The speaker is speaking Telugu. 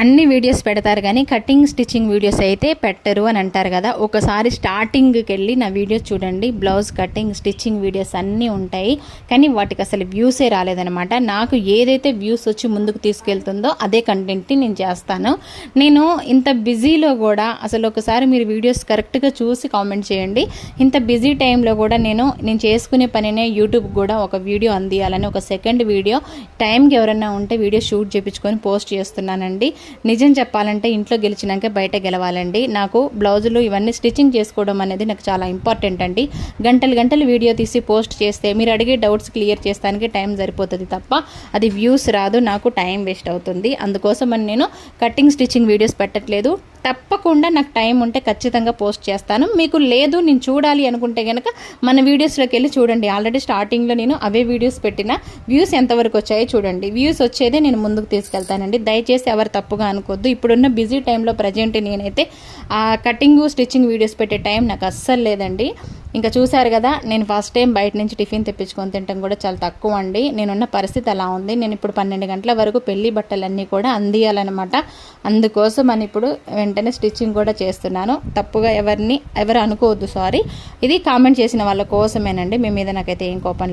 అన్ని వీడియోస్ పెడతారు కానీ కటింగ్ స్టిచ్చింగ్ వీడియోస్ అయితే పెట్టరు అని అంటారు కదా. ఒకసారి స్టార్టింగ్కి వెళ్ళి నా వీడియోస్ చూడండి. బ్లౌజ్ కటింగ్ స్టిచ్చింగ్ వీడియోస్ అన్నీ ఉంటాయి. కానీ వాటికి అసలు వ్యూసే రాలేదనమాట నాకు ఏదైతే వ్యూస్ వచ్చి ముందుకు తీసుకెళ్తుందో అదే కంటెంట్ని నేను చేస్తాను. నేను ఇంత బిజీలో కూడా అసలు ఒకసారి మీరు వీడియోస్ కరెక్ట్గా చూసి కామెంట్ చేయండి. ఇంత బిజీ టైంలో కూడా నేను నేను చేసుకునే పనినే యూట్యూబ్ కూడా ఒక వీడియో అందియాలని ఒక సెకండ్ వీడియో టైంకి ఎవరైనా ఉంటే వీడియో షూట్ చేయించుకొని పోస్ట్ చేస్తున్నానండి. నిజం చెప్పాలంటే ఇంట్లో గెలిచినాక బయట గెలవాలండి. నాకు బ్లౌజులు ఇవన్నీ స్టిచ్చింగ్ చేసుకోవడం అనేది నాకు చాలా ఇంపార్టెంట్ అండి. గంటలు గంటలు వీడియో తీసి పోస్ట్ చేస్తే మీరు అడిగే డౌట్స్ క్లియర్ చేస్తానికి టైం సరిపోతుంది తప్ప అది వ్యూస్ రాదు నాకు టైం వేస్ట్ అవుతుంది. అందుకోసం అని నేను కటింగ్ స్టిచ్చింగ్ వీడియోస్ పెట్టట్లేదు. తప్పకుండా నాకు టైం ఉంటే ఖచ్చితంగా పోస్ట్ చేస్తాను. మీకు లేదు నేను చూడాలి అనుకుంటే కనుక మన వీడియోస్లోకి వెళ్ళి చూడండి. ఆల్రెడీ స్టార్టింగ్లో నేను అవే వీడియోస్ పెట్టిన. వ్యూస్ ఎంతవరకు వచ్చాయో చూడండి. వ్యూస్ వచ్చేదే నేను ముందుకు తీసుకెళ్తానండి. దయచేసి ఎవరు తప్పుగా అనుకోవద్దు ఇప్పుడున్న బిజీ టైంలో ప్రజెంట్ నేనైతే ఆ కటింగ్ స్టిచ్చింగ్ వీడియోస్ పెట్టే టైం నాకు అస్సలు లేదండి. ఇంకా చూశారు కదా నేను ఫస్ట్ టైం బయట నుంచి టిఫిన్ తెప్పించుకొని తినడం కూడా చాలా తక్కువ అండి. నేనున్న పరిస్థితి అలా ఉంది. నేను ఇప్పుడు పన్నెండు గంటల వరకు పెళ్ళి బట్టలన్నీ కూడా అందియాలన్నమాట. అందుకోసం అని ఇప్పుడు వెంటనే స్టిచ్చింగ్ కూడా చేస్తున్నాను. తప్పుగా ఎవరిని ఎవరు అనుకోవద్దు సారీ ఇది కామెంట్ చేసిన వాళ్ళ కోసమేనండి. మీ మీద నాకైతే ఏం కోపం లేదు.